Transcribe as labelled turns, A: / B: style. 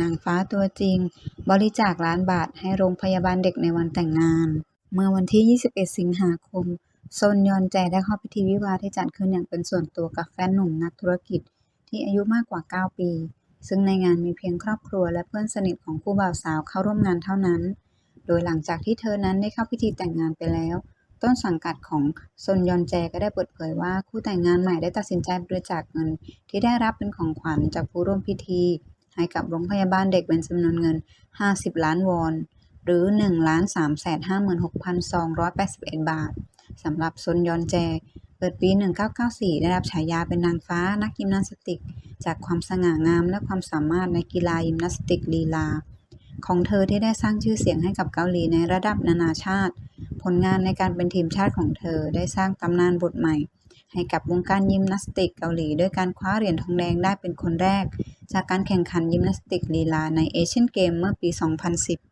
A: นางฟ้าตัวจริง บริจาคล้านบาทให้โรงพยาบาลเด็กในวันแต่งงาน เมื่อวันที่ 21 สิงหาคมซนยอนแจได้เข้าพิธีวิวาที่จัดขึ้นอย่างเป็นส่วนตัวกับแฟนหนุ่มนักธุรกิจที่อายุมากกว่า 9 ปี ซึ่งในงานมีเพียงครอบครัวและเพื่อนสนิทของคู่บ่าวสาวเข้าร่วมงานเท่านั้น โดยหลังจากที่เธอนั้นได้เข้าพิธีแต่งงานไปแล้ว ต้นสังกัดของซนยอนแจก็ได้เปิดเผยว่าคู่แต่งงานใหม่ได้ตัดสินใจบริจาคเงิน ที่ได้รับเป็นของขวัญจากผู้ร่วมพิธี ให้กับโรงพยาบาลเด็กเป็นจำนวนเงิน 50 ล้านวอน หรือ 1,356,281 บาทสำหรับซนยอนแจ เกิดปี 1994 ได้รับฉายาเป็นนางฟ้านักยิมนาสติก จากความสง่างามและความสามารถในกีฬายิมนาสติกลีลา ของเธอที่ได้สร้างชื่อเสียงให้กับเกาหลีในระดับนานาชาติ ผลงานในการเป็นทีมชาติของเธอได้สร้างตำนานบทใหม่ให้กับวงการยิมนาสติกเกาหลี ด้วยการคว้าเหรียญทองแดงได้เป็นคนแรก จากการแข่งขันยิมนาสติกลีลาในเอเชียนเกมเมื่อปี 2010